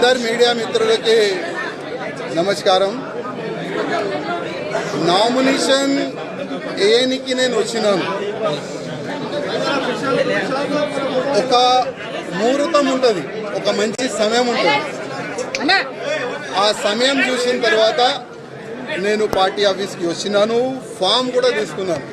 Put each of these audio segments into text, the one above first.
అందరు మీడియా మిత్రులకి నమస్కారం. నామినేషన్ ఏనికి నేను వచ్చినాను. ఒక ముహూర్తం ఉంటుంది ఒక మంచి సమయం ఉంటుంది. ఆ సమయం చూసిన తర్వాత నేను పార్టీ ఆఫీస్కి వచ్చినాను ఫామ్ కూడా తీసుకున్నాను.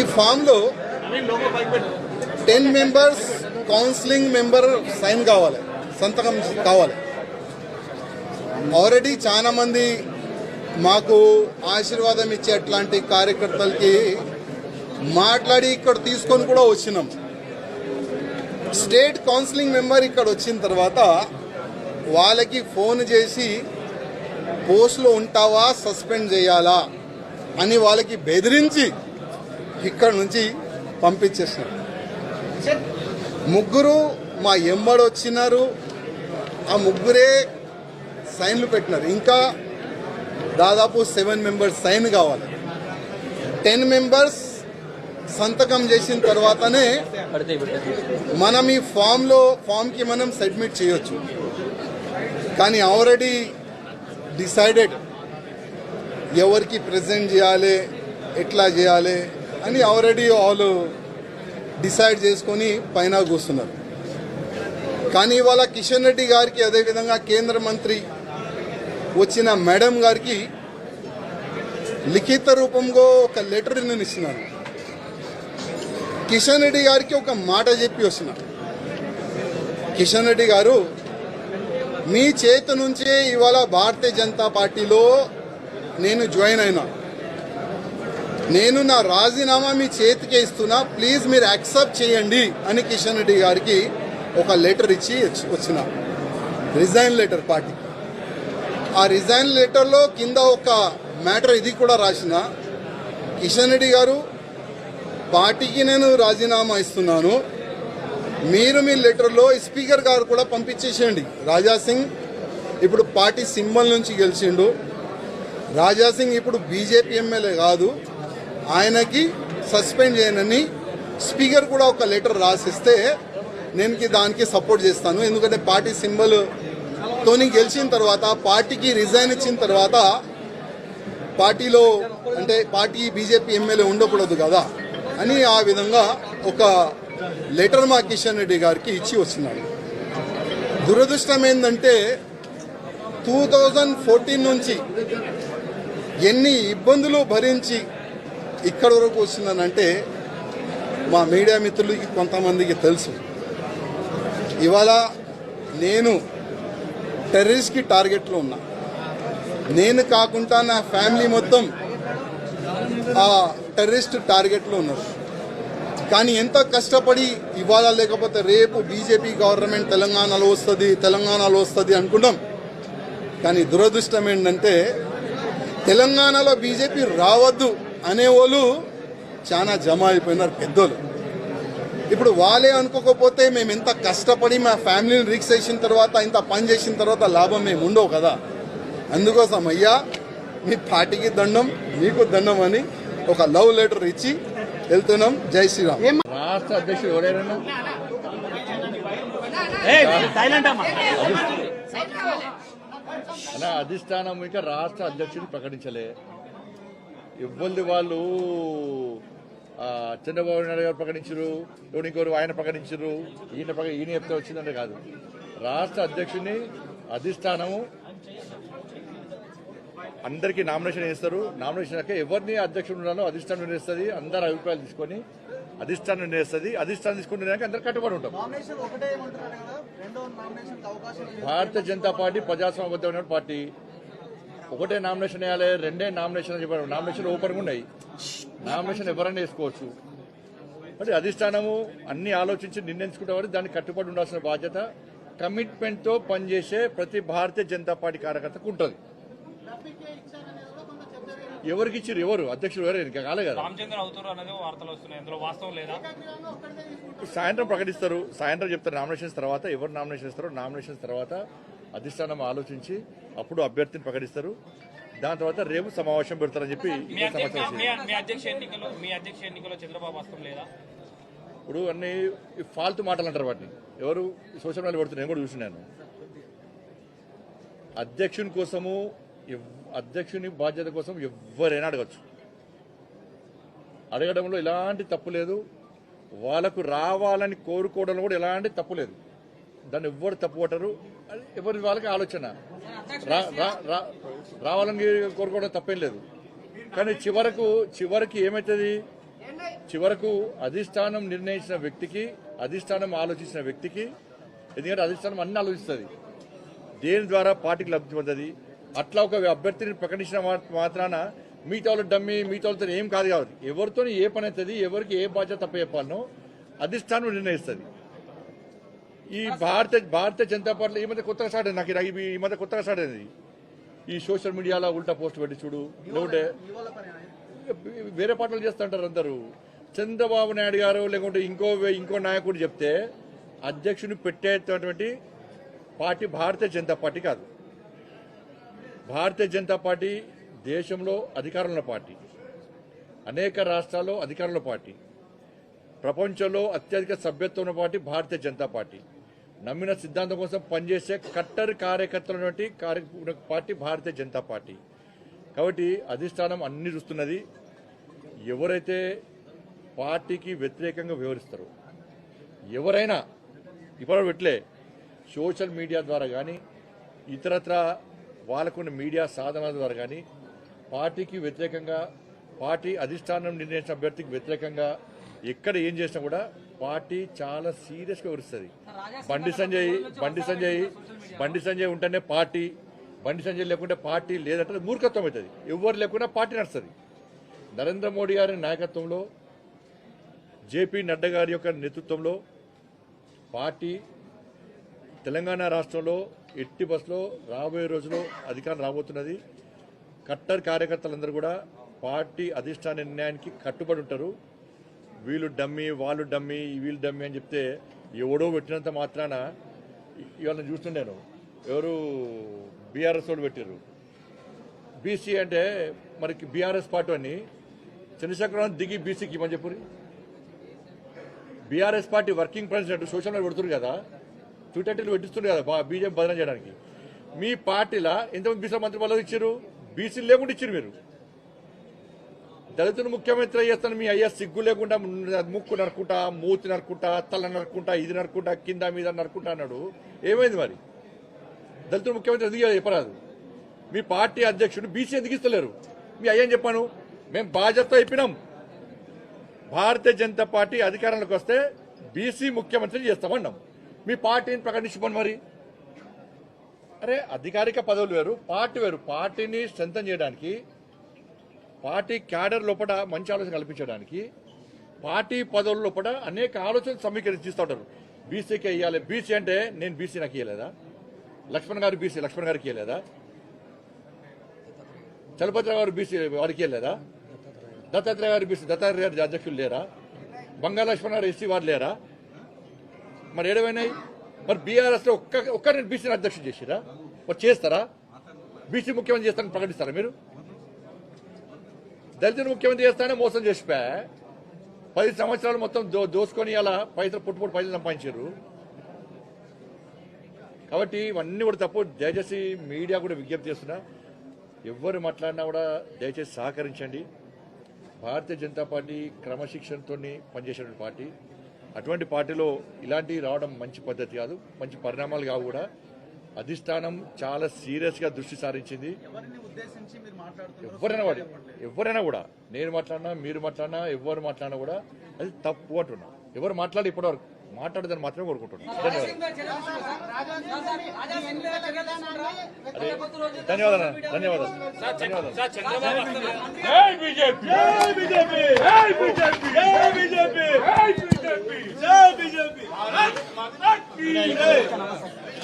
ఈ ఫామ్లో ten members counselling member sign కావాలి సంతకం కావాలి. ఆల్రెడీ చాలామంది మాకు ఆశీర్వాదం ఇచ్చే అట్లాంటి కార్యకర్తలకి మాట్లాడి ఇక్కడ తీసుకొని కూడా వచ్చినాం. స్టేట్ కౌన్సిలింగ్ మెంబర్ ఇక్కడ వచ్చిన తర్వాత వాళ్ళకి ఫోన్ చేసి పోస్ట్లో ఉంటావా సస్పెండ్ చేయాలా అని వాళ్ళకి బెదిరించి ఇక్కడ నుంచి పంపించేసినారు ముగ్గురు మా ఎమ్మడు వచ్చినారు. ఆ ముగ్గురే సైన్లు పెట్టినారు. ఇంకా దాదాపు సెవెన్ మెంబర్స్ సైన్ కావాలి. టెన్ మెంబర్స్ సంతకం చేసిన తర్వాతనే మనం ఈ ఫామ్లో ఫామ్కి మనం సబ్మిట్ చేయొచ్చు. కానీ ఆల్రెడీ డిసైడెడ్ ఎవరికి ప్రజెంట్ చేయాలి ఎట్లా చేయాలి అని ఆల్రెడీ వాళ్ళు డిసైడ్ చేసుకొని పైన కూస్తున్నారు కానీ ఇవాళ కిషన్ రెడ్డి గారికి అదేవిధంగా కేంద్ర మంత్రి వచ్చిన మేడం గారికి లిఖిత రూపంలో ఒక లెటర్ నేను ఇస్తున్నాను కిషన్ రెడ్డి గారికి ఒక మాట చెప్పి వస్తున్నా కిషన్ రెడ్డి గారు మీ చేతి నుంచే ఇవాళ భారతీయ జనతా పార్టీలో నేను జాయిన్ అయినా. నేను నా రాజీనామా మీ చేతికి ఇస్తున్నా ప్లీజ్ మీరు యాక్సెప్ట్ చేయండి అని కిషన్ రెడ్డి గారికి ఒక లెటర్ ఇచ్చి వచ్చి- వచ్చిన. Resign letter party. ఆ రిజైన్ లెటర్లో కింద ఒక మ్యాటర్ ఇది కూడా రాసిన. కిషన్ రెడ్డి గారు పార్టీకి నేను రాజీనామా ఇస్తున్నాను. మీరు మీ లెటర్లో స్పీకర్ గారు కూడా పంపించేసేయండి. రాజా సింగ్ ఇప్పుడు పార్టీ సింబల్ నుంచి గెలిచిండు. రాజా సింగ్ ఇప్పుడు బీజేపీ ఎమ్మెల్యే కాదు. ఆయనకి సస్పెండ్ చేయనని స్పీకర్ కూడా ఒక లెటర్ రాసిస్తే నేను దానికి సపోర్ట్ చేస్తాను. ఎందుకంటే పార్టీ సింబల్ తోని గెలిచిన తర్వాత పార్టీకి రిజైన్ ఇచ్చిన తర్వాత పార్టీలో అంటే పార్టీ బీజేపీ ఎమ్మెల్యే ఉండకూడదు కదా అని ఆ విధంగా ఒక లెటర్ మా కిషన్ రెడ్డి గారికి ఇచ్చి వచ్చినాడు. దురదృష్టం ఏంటంటే టూ థౌజండ్ ఫోర్టీన్ నుంచి ఎన్ని ఇబ్బందులు భరించి ఇక్కడ వరకు వచ్చిందనంటే మా మీడియా మిత్రులకి కొంతమందికి తెలుసు. ఇవాళ నేను టెర్రరిస్ట్కి టార్గెట్లో ఉన్నా. నేను కాకుండా నా ఫ్యామిలీ మొత్తం ఆ టెర్రరిస్ట్ టార్గెట్లో ఉన్నారు. కానీ ఎంత కష్టపడి ఇవాళ లేకపోతే రేపు బీజేపీ గవర్నమెంట్ తెలంగాణలో వస్తుంది తెలంగాణలో వస్తుంది అనుకుంటాం కానీ దురదృష్టం ఏంటంటే తెలంగాణలో బీజేపీ రావద్దు. అనేవాళ్ళు చాలా జమ అయిపోయినారు పెద్దోళ్ళు. ఇప్పుడు వాళ్ళే అనుకోకపోతే మేము ఎంత కష్టపడి మా ఫ్యామిలీని రిక్స్ చేసిన తర్వాత ఇంత పని చేసిన తర్వాత లాభం మేము ఉండవు కదా. అందుకోసం అయ్యా మీ పార్టీకి దండం మీకు దండం అని ఒక లవ్ లెటర్ ఇచ్చి వెళ్తున్నాం. జై శ్రీరామ్. రాష్ట్ర అధ్యక్షుడు ఎవరైనా? అధిష్టానం ఇంకా రాష్ట్ర అధ్యక్షుడు ప్రకటించలే. ఇవ్వంది వాళ్ళు. చంద్రబాబు నాయుడు గారు ప్రకటించరు ఎవరు ఇంకోరు ఆయన ప్రకటించరు ఈయన ప్రక- ఈయన చెప్తే వచ్చిందంటే కాదు. రాష్ట్ర అధ్యక్షుడిని అధిష్టానము అందరికీ నామినేషన్ వేస్తారు. నామినేషన్ అయ్యాక ఎవరిని అధ్యక్షుడు ఉండాలో అధిష్టానం నిర్ణయిస్తుంది అందరి అభిప్రాయాలు తీసుకొని అధిష్టానం నిర్ణయిస్తుంది అధిష్టానం తీసుకుంటే అందరు కట్టుబడి ఉంటాం. భారతీయ జనతా పార్టీ ప్రజాస్వామ్యబద్ధమైన పార్టీ. ఒకటే నామినేషన్ వేయాలి రెండే నామినేషన్ చెప్పారు నామినేషన్ ఓపెన్గా ఉన్నాయి. నామినేషన్ ఎవరైనా వేసుకోవచ్చు. మరి అధిష్టానము అన్ని ఆలోచించి నిర్ణయించుకుంటే దానికి కట్టుబడి ఉండాల్సిన బాధ్యత కమిట్మెంట్తో పనిచేసే ప్రతి భారతీయ జనతా పార్టీ కార్యకర్తకు ఉంటుంది. ఎవరికి ఇచ్చారు? ఎవరు? అధ్యక్షుడు ఎవరు? ఇంకా కాలే కదా. సాయంత్రం ప్రకటిస్తారు. సాయంత్రం చెప్తారు నామినేషన్స్ తర్వాత ఎవరు నామినేషన్ ఇస్తారో నామినేషన్స్ తర్వాత అధిష్టానం ఆలోచించి అప్పుడు అభ్యర్థిని ప్రకటిస్తారు. దాని తర్వాత రేపు సమావేశం పెడతారని చెప్పి ఇప్పుడు అన్ని ఈ ఫాల్తు మాటలు అంటారు వాటిని. ఎవరు సోషల్ మీడియా పెడుతున్నారు నేను కూడా చూసినాను అధ్యక్షుని కోసము అధ్యక్షుని బాధ్యత కోసం ఎవరైనా అడగచ్చు. అడగడంలో ఎలాంటి తప్పు లేదు. వాళ్ళకు రావాలని కోరుకోవడంలో కూడా ఎలాంటి తప్పు లేదు. దాన్ని ఎవ్వరు తప్పు పట్టరు అది ఎవరి వాళ్ళకి ఆలోచన. రా- రా- రా- రావాలని కోరుకోవడం తప్పేం లేదు. కానీ చివరకు చివరికి ఏమవుతుంది చివరకు అధిష్టానం నిర్ణయించిన వ్యక్తికి అధిష్టానం ఆలోచించిన వ్యక్తికి ఎందుకంటే అధిష్టానం అన్ని ఆలోచిస్తుంది. దేని ద్వారా పార్టీకి లబ్ధి పొందది? అట్లా ఒక అభ్యర్థిని ప్రకటించిన మాత్రాన మిగతా వాళ్ళు డమ్మి మిగతా వాళ్ళతో ఏం కాదు కాబట్టి. ఎవరితో ఏ పని అవుతుంది ఎవరికి ఏ బాధ్యత తప్ప చెప్పాలనో అధిష్టానం నిర్ణయిస్తుంది. ఈ భారత భారతీయ జనతా పార్టీ ఈ మధ్య కొత్తగా స్టార్ట్ అయింది నాకు ఇది ఈ మధ్య కొత్తగా స్టార్ట్ అయింది ఈ సోషల్ మీడియాలో ఉల్టా పోస్ట్ పెట్టి చూడు. లేకుంటే వేరే పాటలు చేస్తుంటారు అందరూ. చంద్రబాబు నాయుడు గారు లేకుంటే ఇంకో ఇంకో నాయకుడు చెప్తే అధ్యక్షుని పెట్టేటటువంటి పార్టీ భారతీయ జనతా పార్టీ కాదు. భారతీయ జనతా పార్టీ దేశంలో అధికారంలో పార్టీ. అనేక రాష్ట్రాల్లో అధికారంలో పార్టీ. ప్రపంచంలో అత్యధిక సభ్యత్వం ఉన్న పార్టీ భారతీయ జనతా పార్టీ. నమ్మిన సిద్ధాంతం కోసం పనిచేసే కట్టర్ కార్యకర్తల కార్య పార్టీ భారతీయ జనతా పార్టీ. కాబట్టి అధిష్టానం అన్ని చూస్తున్నది. ఎవరైతే పార్టీకి వ్యతిరేకంగా వివరిస్తారు ఎవరైనా ఇప్పుడు పెట్టలే సోషల్ మీడియా ద్వారా కానీ ఇతరత్ర వాళ్ళకున్న మీడియా సాధనాల ద్వారా కానీ పార్టీకి వ్యతిరేకంగా పార్టీ అధిష్టానం నిర్ణయించిన అభ్యర్థికి వ్యతిరేకంగా ఎక్కడ ఏం చేసినా కూడా పార్టీ చాలా సీరియస్గా వివరిస్తుంది బండి సంజయ్ బండి సంజయ్ బండి సంజయ్ ఉంటేనే పార్టీ బండి సంజయ్ లేకుంటే పార్టీ లేదంటే మూర్ఖత్వం అవుతుంది. ఎవరు లేకుండా పార్టీ నడుస్తుంది. నరేంద్ర మోడీ గారి నాయకత్వంలో జేపీ నడ్డా గారి యొక్క నేతృత్వంలో పార్టీ తెలంగాణ రాష్ట్రంలో ఎట్టి బస్సులో రాబోయే రోజుల్లో అధికారం రాబోతున్నది. కట్టర్ కార్యకర్తలందరూ కూడా పార్టీ అధిష్టాన నిర్ణయానికి కట్టుబడి ఉంటారు. వీళ్ళు డమ్మి వాళ్ళు డమ్మి వీళ్ళు డమ్మి అని చెప్తే ఎవడో పెట్టినంత మాత్రాన ఇవాళ చూస్తుండేను. ఎవరు బీఆర్ఎస్ వాళ్ళు పెట్టారు బీసీ అంటే మనకి బీఆర్ఎస్ పార్టీ అని చంద్రశేఖరరావు దిగి బీసీకి ఇవ్వని చెప్పు BRS party working president social media పెడుతున్నారు కదా ట్విట్టర్లు పెట్టిస్తున్నారు కదా బా- బీజేపీ బదనం చేయడానికి. మీ పార్టీలో ఎంతమంది బీసీల మంత్రి పదవి ఇచ్చారు బీసీలు లేకుండా ఇచ్చారు మీరు. దళితులు ముఖ్యమంత్రి చేస్తాను మీ అయ్యా సిగ్గు లేకుండా ముక్కు నరుకుంటా మూతి నరుకుంటా తల నరుకుంటా ఇది నరుకుంటా కింద మీద నరుకుంటా అన్నాడు. ఏమైంది మరి? దళితులు ముఖ్యమంత్రి ఎందుకు చెప్పరాదు? మీ పార్టీ అధ్యక్షుడు బీసీ ఎందుకు ఇస్తలేరు? మీ అయ్యని చెప్పాను? మేము బాధ్యత అయిపోయినాం భారతీయ జనతా పార్టీ అధికారంలోకి వస్తే బీసీ ముఖ్యమంత్రి చేస్తామన్నాం. మీ పార్టీని ప్రకటించుకోండి మరి? అరే అధికారిక పదవులు వేరు పార్టీ వేరు. పార్టీని స్ట్రెంథన్ చేయడానికి పార్టీ క్యాడర్ లోపల మంచి ఆలోచన కల్పించడానికి పార్టీ పదవుల లోపల అనేక ఆలోచనలు సమీకరిస్తూ ఉంటారు. బీసీకి ఇవ్వాలి బీసీ అంటే నేను బీసీ నాకు ఇవ్వలేదా లక్ష్మణ్ గారు బీసీ లక్ష్మణ్ గారికి ఇవ్వలేదా చలపతిరావు గారు బీసీ వారికి ఇవ్వలేదా దత్తాత్రేయ గారు బీసీ దత్తాత్రేయ గారి అధ్యక్షులు లేరా? బంగాళ లక్ష్మణ్ గారు ఎస్సీ వారు లేరా? మరి ఏడవైనాయి? మరి బీఆర్ఎస్లో ఒక్క ఒక్కరిని బీసీని అధ్యక్షుడు చేసిరా? మరి చేస్తారా? బీసీ ముఖ్యమంత్రి చేస్తారని ప్రకటిస్తారా మీరు? దళితులు ముఖ్యమంత్రి చేస్తానే మోసం చేసిపా. పది సంవత్సరాలు మొత్తం దో దోసుకొని అలా పైసలు పుట్టు పైసలు సంపాదించారు. కాబట్టి ఇవన్నీ కూడా తప్పు. దయచేసి మీడియా కూడా విజ్ఞప్తి చేస్తున్నా. ఎవరు మాట్లాడినా కూడా దయచేసి సహకరించండి. భారతీయ జనతా పార్టీ క్రమశిక్షణతో పనిచేసేటువంటి పార్టీ. అటువంటి పార్టీలో ఇలాంటివి రావడం మంచి పద్ధతి కాదు. మంచి పరిణామాలు కావు కూడా. అధిష్టానం చాలా సీరియస్గా దృష్టి సారించింది. ఎవరిని ఉద్దేశించి మీరు మాట్లాడుతున్నారు ఎవరైనా వాడు ఎవరైనా కూడా నేను మాట్లాడినా మీరు మాట్లాడినా ఎవరు మాట్లాడినా కూడా అది తప్పు అంటున్నా. ఎవరు మాట్లాడి ఇప్పటివరకు మాట్లాడదని మాత్రమే కోరుకుంటున్నాను ధన్యవాదాలు. ధన్యవాదాలు.